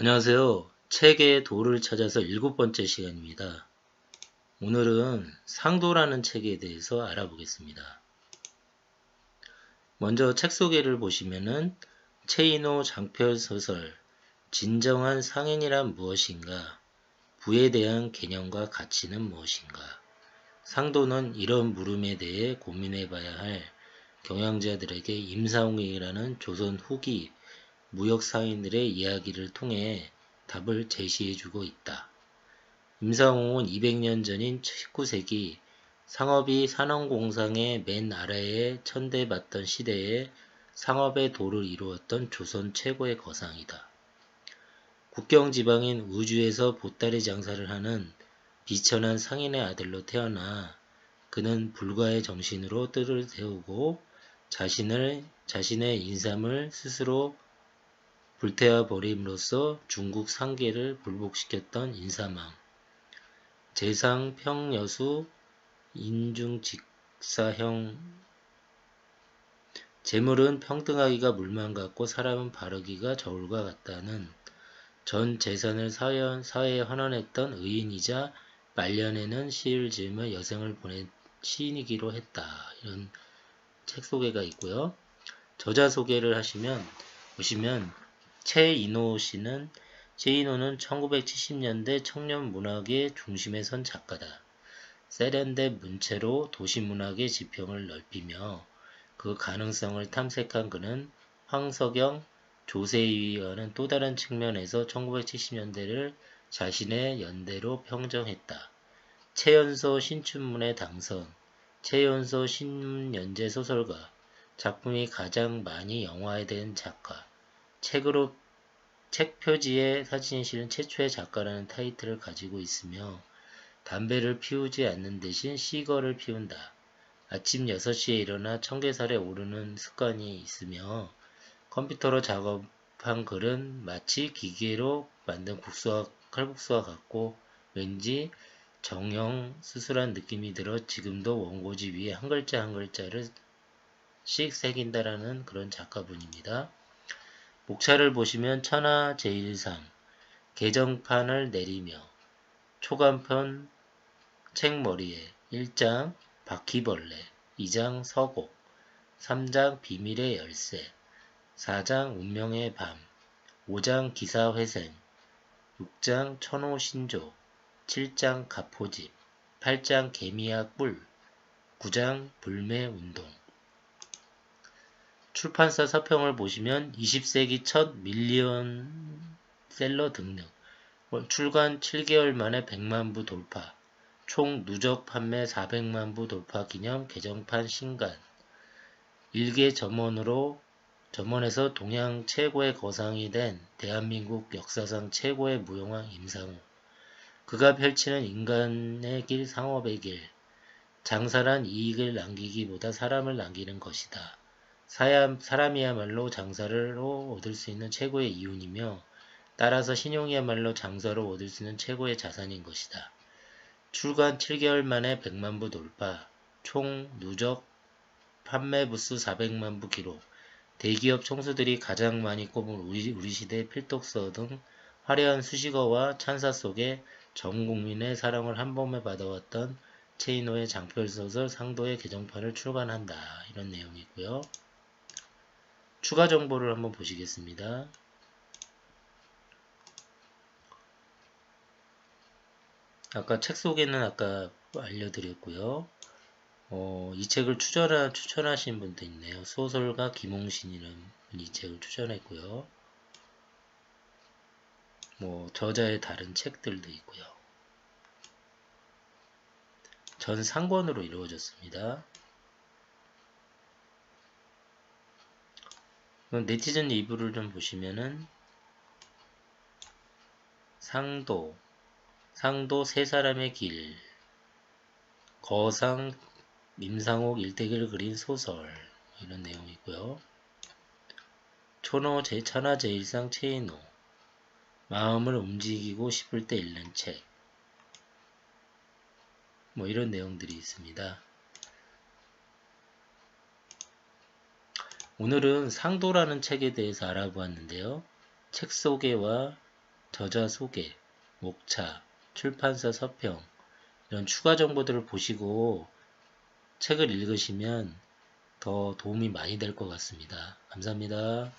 안녕하세요. 책의 도를 찾아서 일곱 번째 시간입니다. 오늘은 상도라는 책에 대해서 알아보겠습니다. 먼저 책 소개를 보시면은 체이노 장편 소설 진정한 상인이란 무엇인가 부에 대한 개념과 가치는 무엇인가 상도는 이런 물음에 대해 고민해 봐야 할 경영자들에게 임사홍이라는 조선 후기 무역 상인들의 이야기를 통해 답을 제시해주고 있다. 임상홍은 200년 전인 19세기 상업이 산업공상의 맨 아래에 천대받던 시대에 상업의 도를 이루었던 조선 최고의 거상이다. 국경 지방인 우주에서 보따리 장사를 하는 비천한 상인의 아들로 태어나 그는 불가의 정신으로 뜰을 세우고 자신을 자신의 인삼을 스스로 불태워 버림으로써 중국 상계를 불복시켰던 인사망, 재상 평여수 인중직사형 재물은 평등하기가 물만 같고 사람은 바르기가 저울과 같다는 전 재산을 사회, 사회에 환원했던 의인이자 말년에는 시를 지으며 여생을 보낸 시인이기로 했다. 이런 책 소개가 있고요. 저자 소개를 하시면 보시면 최인호 씨는 최인호는 1970년대 청년 문학의 중심에 선 작가다. 세련된 문체로 도시문학의 지평을 넓히며 그 가능성을 탐색한 그는 황석영, 조세희와는 또 다른 측면에서 1970년대를 자신의 연대로 평정했다. 최연소 신춘문예 당선, 최연소 신연재 소설가, 작품이 가장 많이 영화화된 작가, 책으로 책 표지에 사진이 실은 최초의 작가라는 타이틀을 가지고 있으며 담배를 피우지 않는 대신 시거를 피운다. 아침 6시에 일어나 청계살에 오르는 습관이 있으며 컴퓨터로 작업한 글은 마치 기계로 만든 국수와 칼국수와 같고 왠지 정형 수술한 느낌이 들어 지금도 원고지 위에 한 글자 한 글자를 씩 새긴다라는 그런 작가분입니다. 목차를 보시면 천하제일상, 개정판을 내리며 초간편 책머리에 1장 바퀴벌레, 2장 서곡, 3장 비밀의 열쇠, 4장 운명의 밤, 5장 기사회생, 6장 천호신조, 7장 가포집, 8장 개미약 뿔, 9장 불매운동, 출판사 서평을 보시면 20세기 첫 밀리언셀러 등록, 출간 7개월 만에 100만 부 돌파, 총 누적 판매 400만 부 돌파 기념 개정판 신간, 일개 점원으로 점원에서 동양 최고의 거상이 된 대한민국 역사상 최고의 무용왕 임상우. 그가 펼치는 인간의 길, 상업의 길. 장사란 이익을 남기기보다 사람을 남기는 것이다. 사람이야말로 장사로 얻을 수 있는 최고의 이윤이며 따라서 신용이야말로 장사로 얻을 수 있는 최고의 자산인 것이다. 출간 7개월 만에 100만 부 돌파, 총 누적 판매 부수 400만 부 기록, 대기업 총수들이 가장 많이 꼽은 우리, 우리 시대 필독서 등 화려한 수식어와 찬사 속에 전 국민의 사랑을 한 번에 받아왔던 체이노의 장편 소설 상도의 개정판을 출간한다. 이런 내용이고요. 추가 정보를 한번 보시겠습니다. 아까 책 소개는 아까 알려드렸고요. 어, 이 책을 추천하, 추천하신 분도 있네요. 소설가 김홍신이라는 이 책을 추천했고요. 뭐 저자의 다른 책들도 있고요. 전 상권으로 이루어졌습니다. 네티즌 리뷰를 좀 보시면은 상도 상도 세 사람의 길 거상 임상옥 일대기를 그린 소설 이런 내용이고요. 초노 제천하 제일상 체이노 마음을 움직이고 싶을 때 읽는 책 뭐 이런 내용들이 있습니다. 오늘은 상도라는 책에 대해서 알아보았는데요. 책 소개와 저자 소개, 목차, 출판사 서평 이런 추가 정보들을 보시고 책을 읽으시면 더 도움이 많이 될 것 같습니다. 감사합니다.